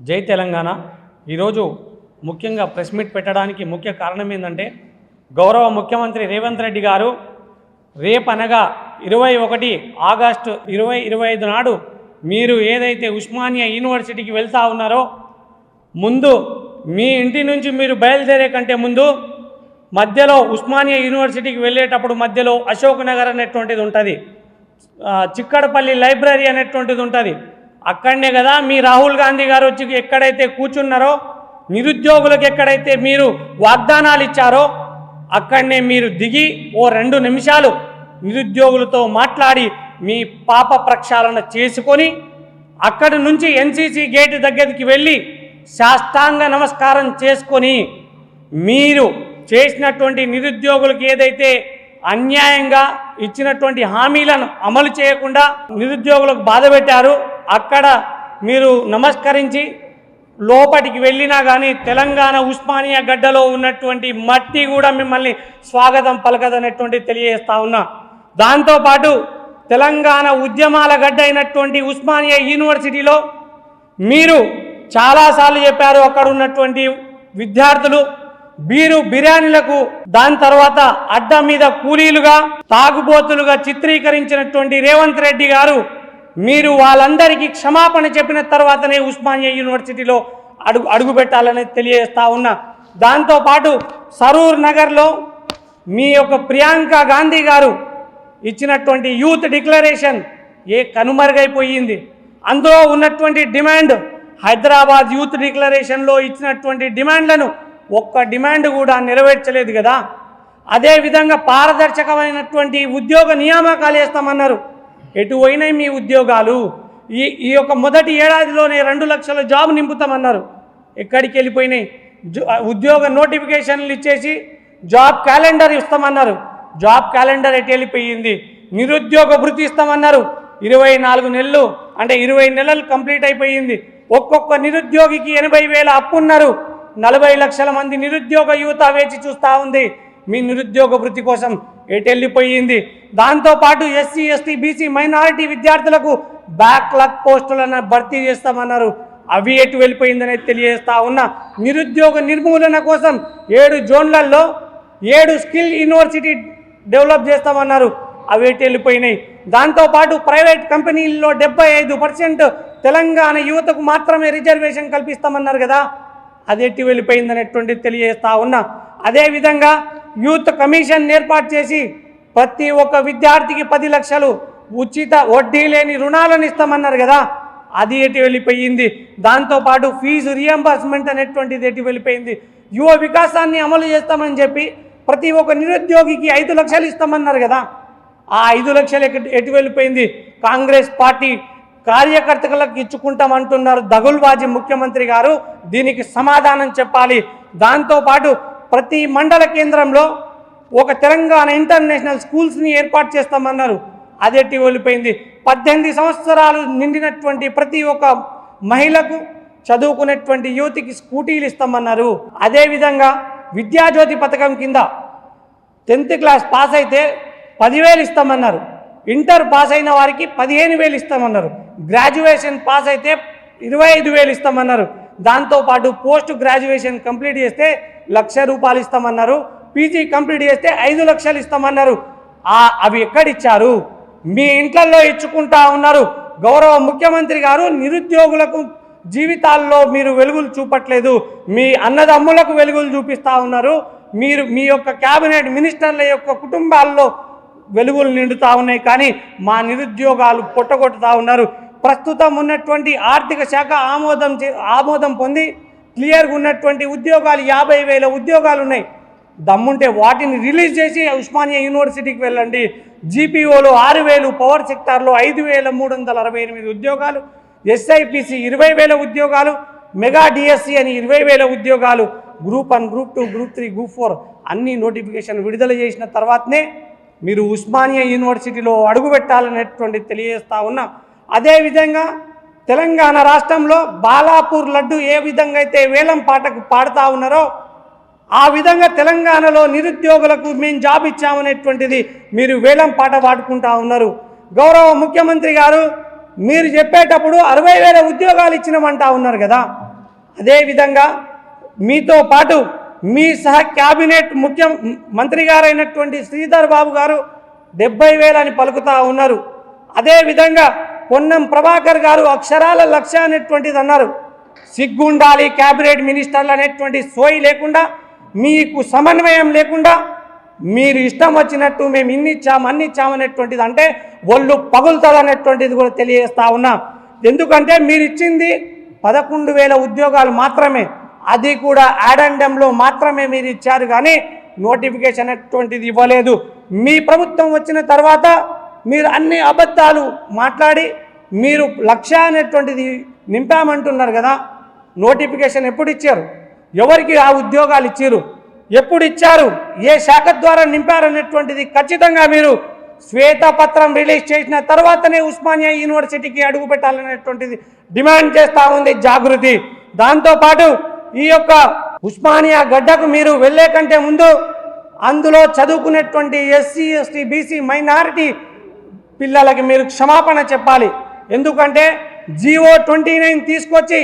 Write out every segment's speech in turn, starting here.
జై తెలంగాణ. ఈరోజు ముఖ్యంగా ప్రెస్ మీట్ పెట్టడానికి ముఖ్య కారణం ఏంటంటే గౌరవ ముఖ్యమంత్రి రేవంత్ రెడ్డి గారు రేపనగా ఇరవై ఒకటి ఆగస్టు ఇరవై ఇరవై ఐదు నాడు మీరు ఏదైతే ఉస్మానియా యూనివర్సిటీకి వెళ్తా ఉన్నారో ముందు మీ ఇంటి నుంచి మీరు బయలుదేరే కంటే ముందు మధ్యలో ఉస్మానియా యూనివర్సిటీకి వెళ్ళేటప్పుడు మధ్యలో అశోక్ నగర్ అనేటువంటిది ఉంటుంది. చిక్కడపల్లి లైబ్రరీ అనేటువంటిది ఉంటుంది. అక్కడనే కదా మీ రాహుల్ గాంధీ గారు వచ్చి ఎక్కడైతే కూర్చున్నారో నిరుద్యోగులకు ఎక్కడైతే మీరు వాగ్దానాలు ఇచ్చారో అక్కడనే మీరు దిగి ఓ రెండు నిమిషాలు నిరుద్యోగులతో మాట్లాడి మీ పాప ప్రక్షాళన చేసుకొని అక్కడి నుంచి ఎన్సీసీ గేట్ దగ్గరికి వెళ్ళి శాస్త్రాంగ నమస్కారం చేసుకొని మీరు చేసినటువంటి నిరుద్యోగులకు ఏదైతే అన్యాయంగా ఇచ్చినటువంటి హామీలను అమలు చేయకుండా నిరుద్యోగులకు బాధ పెట్టారు అక్కడ మీరు నమస్కరించి లోపటికి వెళ్ళినా కానీ తెలంగాణ ఉస్మానియా గడ్డలో ఉన్నటువంటి మట్టి కూడా మిమ్మల్ని స్వాగతం పలకదనేటువంటి తెలియజేస్తా ఉన్నా. దాంతోపాటు తెలంగాణ ఉద్యమాల గడ్డ అయినటువంటి ఉస్మానియా యూనివర్సిటీలో మీరు చాలాసార్లు చెప్పారు అక్కడ ఉన్నటువంటి విద్యార్థులు బీరు బిర్యానీలకు దాని తర్వాత అడ్డ మీద కూలీలుగా తాగుబోతులుగా చిత్రీకరించినటువంటి రేవంత్ రెడ్డి గారు మీరు వాళ్ళందరికీ క్షమాపణ చెప్పిన తర్వాతనే ఉస్మానియా యూనివర్సిటీలో అడుగు అడుగు పెట్టాలని తెలియజేస్తా ఉన్నా. దాంతోపాటు సరూర్ నగర్లో మీ యొక్క ప్రియాంక గాంధీ గారు ఇచ్చినటువంటి యూత్ డిక్లరేషన్ ఏ కనుమరుగైపోయింది. అందులో ఉన్నటువంటి డిమాండ్ హైదరాబాద్ యూత్ డిక్లరేషన్లో ఇచ్చినటువంటి డిమాండ్లను ఒక్క డిమాండ్ కూడా నెరవేర్చలేదు కదా. అదేవిధంగా పారదర్శకమైనటువంటి ఉద్యోగ నియామకాలు వేస్తామన్నారు. ఎటు మీ ఉద్యోగాలు. ఈ ఈ యొక్క మొదటి ఏడాదిలోనే రెండు లక్షల జాబ్ నింపుతామన్నారు. ఎక్కడికి వెళ్ళిపోయినాయి? ఉద్యోగ నోటిఫికేషన్లు ఇచ్చేసి జాబ్ క్యాలెండర్ ఇస్తామన్నారు. జాబ్ క్యాలెండర్ ఎటు వెళ్ళిపోయింది? నిరుద్యోగ వృత్తి ఇస్తామన్నారు. ఇరవై నాలుగు నెలలు అంటే ఇరవై నెలలు కంప్లీట్ అయిపోయింది. ఒక్కొక్క నిరుద్యోగికి ఎనభై వేల అప్పు ఉన్నారు. నలభై లక్షల మంది నిరుద్యోగ యువత వేచి చూస్తూ ఉంది. మీ నిరుద్యోగ వృత్తి కోసం ఎటు వెళ్ళిపోయింది దాంతోపాటు ఎస్సీ ఎస్టీ బీసీ మైనారిటీ విద్యార్థులకు బ్యాక్లాగ్ పోస్టులను భర్తీ చేస్తామన్నారు. అవి ఎటు వెళ్ళిపోయిందనే తెలియజేస్తా ఉన్నా నిరుద్యోగ నిర్మూలన కోసం ఏడు జోన్లలో ఏడు స్కిల్ యూనివర్సిటీ డెవలప్ చేస్తామన్నారు. అవి ఎటు వెళ్ళిపోయినాయి. దాంతోపాటు ప్రైవేట్ కంపెనీల్లో డెబ్బై ఐదు పర్సెంట్ తెలంగాణ యువతకు మాత్రమే రిజర్వేషన్ కల్పిస్తామన్నారు కదా. అది ఎట్టి వెళ్ళిపోయిందనేటువంటిది తెలియజేస్తా ఉన్నా. అదేవిధంగా యూత్ కమిషన్ ఏర్పాటు చేసి ప్రతి ఒక్క విద్యార్థికి పది లక్షలు ఉచిత వడ్డీ లేని రుణాలను ఇస్తామన్నారు కదా అది ఎటు వెళ్ళిపోయింది? దాంతోపాటు ఫీజు రియంబర్స్మెంట్ అనేటువంటిది ఎటు వెళ్ళిపోయింది? యువ వికాసాన్ని అమలు చేస్తామని చెప్పి ప్రతి ఒక్క నిరుద్యోగికి ఐదు లక్షలు ఇస్తామన్నారు కదా ఆ ఐదు లక్షలు ఎటు ఎటు వెళ్ళిపోయింది? కాంగ్రెస్ పార్టీ కార్యకర్తలకు ఇచ్చుకుంటామంటున్నారు దగుల్బాజీ ముఖ్యమంత్రి గారు. దీనికి సమాధానం చెప్పాలి. దాంతోపాటు ప్రతి మండల కేంద్రంలో ఒక తెలంగాణ ఇంటర్నేషనల్ స్కూల్స్ని ఏర్పాటు చేస్తామన్నారు. అదేటి వెళ్ళిపోయింది పద్దెనిమిది సంవత్సరాలు నిండినటువంటి ప్రతి ఒక్క మహిళకు చదువుకునేటువంటి యువతికి స్కూటీలు ఇస్తామన్నారు. అదేవిధంగా విద్యాజ్యోతి పథకం కింద టెన్త్ క్లాస్ పాస్ అయితే పదివేలు ఇస్తామన్నారు. ఇంటర్ పాస్ అయిన వారికి పదిహేను వేలు ఇస్తామన్నారు. గ్రాడ్యుయేషన్ పాస్ అయితే ఇరవై ఐదు వేలు ఇస్తామన్నారు. దాంతోపాటు పోస్ట్ గ్రాడ్యుయేషన్ కంప్లీట్ చేస్తే లక్ష రూపాయలు ఇస్తామన్నారు. పీజీ కంప్లీట్ చేస్తే ఐదు లక్షలు ఇస్తామన్నారు. ఆ అవి ఎక్కడిచ్చారు? మీ ఇంట్లలో ఇచ్చుకుంటా ఉన్నారు. గౌరవ ముఖ్యమంత్రి గారు నిరుద్యోగులకు జీవితాల్లో మీరు వెలుగులు చూపట్లేదు. మీ అన్నదమ్ములకు వెలుగులు చూపిస్తూ ఉన్నారు. మీరు మీ యొక్క క్యాబినెట్ మినిస్టర్ల యొక్క కుటుంబాల్లో వెలుగులు నిండుతూ ఉన్నాయి. కానీ మా నిరుద్యోగాలు పొట్టగొట్టుతూ ఉన్నారు. ప్రస్తుతం ఉన్నటువంటి ఆర్థిక శాఖ ఆమోదం చే- ఆమోదం పొంది క్లియర్గా ఉన్నటువంటి ఉద్యోగాలు యాభై వేల ఉద్యోగాలు ఉన్నాయి. దమ్ముంటే వాటిని రిలీజ్ చేసి ఉస్మానియా యూనివర్సిటీకి వెళ్ళండి. జీపీఓలో ఆరు వేలు పవర్ సెక్టార్లో ఐదు వేల మూడు వందల అరవై ఎనిమిది ఉద్యోగాలు ఎస్ఐపిసి ఇరవై వేల ఉద్యోగాలు మెగా డిఎస్సి అని ఇరవై వేల ఉద్యోగాలు group one group two group three group four అన్ని నోటిఫికేషన్ విడుదల చేసిన తర్వాతనే మీరు ఉస్మానియా యూనివర్సిటీలో అడుగు పెట్టాలనేటువంటి తెలియజేస్తా ఉన్నాం. అదేవిధంగా తెలంగాణ రాష్ట్రంలో బాలాపూర్ లడ్డు ఏ విధంగా అయితే వేలం పాటకు పాడుతూ ఉన్నారో ఆ విధంగా తెలంగాణలో నిరుద్యోగులకు మేము జాబ్ ఇచ్చామనేటువంటిది మీరు వేలం పాట పాడుకుంటా ఉన్నారు. గౌరవ ముఖ్యమంత్రి గారు మీరు చెప్పేటప్పుడు అరవై వేల ఉద్యోగాలు ఇచ్చినామంటా ఉన్నారు కదా. అదేవిధంగా మీతో పాటు మీ సహ క్యాబినెట్ ముఖ్య మంత్రి గారైనటువంటి శ్రీధర్ బాబు గారు డెబ్బై వేలని పలుకుతా ఉన్నారు. అదేవిధంగా పొన్నం ప్రభాకర్ గారు అక్షరాల లక్ష్య అనేటువంటిది అన్నారు. సిగ్గుండాలి క్యాబినెట్ మినిస్టర్లు అనేటువంటి సోయి లేకుండా మీకు సమన్వయం లేకుండా మీరు ఇష్టం వచ్చినట్టు మేము ఇన్ని ఇచ్చాము అన్ని ఇచ్చామనేటువంటిది అంటే ఒళ్ళు పగులుతుంది అనేటువంటిది కూడా తెలియజేస్తా ఉన్నా. ఎందుకంటే మీరు ఇచ్చింది పదకొండు వేల ఉద్యోగాలు మాత్రమే. అది కూడా యాడండంలో మాత్రమే మీరు ఇచ్చారు కానీ నోటిఫికేషన్ అటువంటిది ఇవ్వలేదు. మీ ప్రభుత్వం వచ్చిన తర్వాత మీరు అన్ని అబద్ధాలు మాట్లాడి మీరు లక్ష్య అనేటువంటిది నింపామంటున్నారు కదా నోటిఫికేషన్ ఎప్పుడు ఇచ్చారు? ఎవరికి ఆ ఉద్యోగాలు ఇచ్చారు ఎప్పుడు ఇచ్చారు? ఏ శాఖ ద్వారా నింపారనేటువంటిది ఖచ్చితంగా మీరు శ్వేతపత్రం రిలీజ్ చేసిన తర్వాతనే ఉస్మానియా యూనివర్సిటీకి అడుగు పెట్టాలనేటువంటిది డిమాండ్ చేస్తూ ఉంది జాగృతి. దాంతోపాటు ఈ యొక్క ఉస్మానియా గడ్డకు మీరు వెళ్ళే కంటే ముందు అందులో చదువుకునేటువంటి ఎస్సీ ఎస్టీ బీసీ మైనారిటీ పిల్లలకి మీరు క్షమాపణ చెప్పాలి. ఎందుకంటే జీవో ట్వంటీ నైన్ తీసుకొచ్చి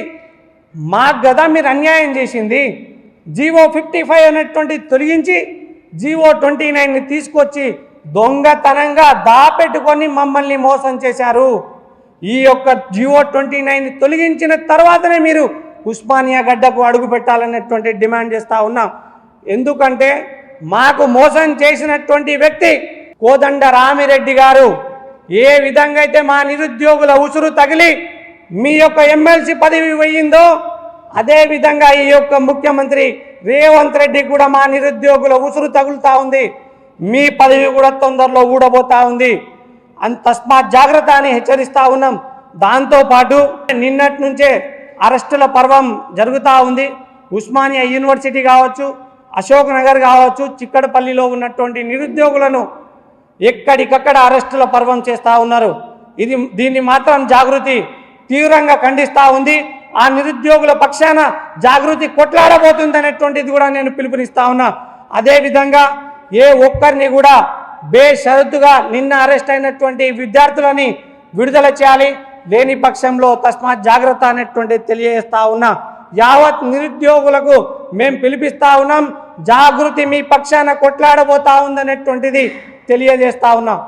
మాకు కదా మీరు అన్యాయం చేసింది. జీవో ఫిఫ్టీ ఫైవ్ అనేటువంటి తొలగించి జీవో ట్వంటీ నైన్ని తీసుకొచ్చి దొంగతనంగా దాపెట్టుకొని మమ్మల్ని మోసం చేశారు. ఈ యొక్క జియో ట్వంటీ నైన్ తొలగించిన తర్వాతనే మీరు ఉస్మానియా గడ్డకు అడుగు పెట్టాలనేటువంటి డిమాండ్ చేస్తూ ఉన్నాం. ఎందుకంటే మాకు మోసం చేసినటువంటి వ్యక్తి కోదండ రామిరెడ్డి గారు ఏ విధంగా అయితే మా నిరుద్యోగుల ఉసురు తగిలి మీ యొక్క ఎమ్మెల్సీ పదవి పోయిందో అదే విధంగా ఈ యొక్క ముఖ్యమంత్రి రేవంత్ రెడ్డి కూడా మా నిరుద్యోగుల ఉసురు తగులుతా ఉంది. మీ పదవి కూడా తొందరలో ఊడబోతా ఉంది. అంత తస్మాత్ జాగ్రత్త అని హెచ్చరిస్తూ ఉన్నాం. దాంతోపాటు నిన్నటి నుంచే అరెస్టుల పర్వం జరుగుతూ ఉంది. ఉస్మానియా యూనివర్సిటీ కావచ్చు అశోక్ నగర్ కావచ్చు చిక్కడపల్లిలో ఉన్నటువంటి నిరుద్యోగులను ఎక్కడికక్కడ అరెస్టుల పర్వం చేస్తూ ఉన్నారు. ఇది దీన్ని మాత్రం జాగృతి తీవ్రంగా ఖండిస్తూ ఉంది. ఆ నిరుద్యోగుల పక్షాన జాగృతి కొట్లాడబోతుంది అనేటువంటిది కూడా నేను పిలుపునిస్తా ఉన్నా. అదేవిధంగా ఏ ఒక్కరిని కూడా బేషరతుగా నిన్న అరెస్ట్ అయినటువంటి విద్యార్థులని విడుదల చేయాలి లేని పక్షంలో తస్మాత్ జాగ్రత్త అనేటువంటిది తెలియజేస్తా ఉన్నా. యావత్ నిరుద్యోగులకు మేము పిలిపిస్తా ఉన్నాం జాగృతి మీ పక్షాన కొట్లాడబోతా ఉందనేటువంటిది తెలియజేస్తా ఉన్నాం.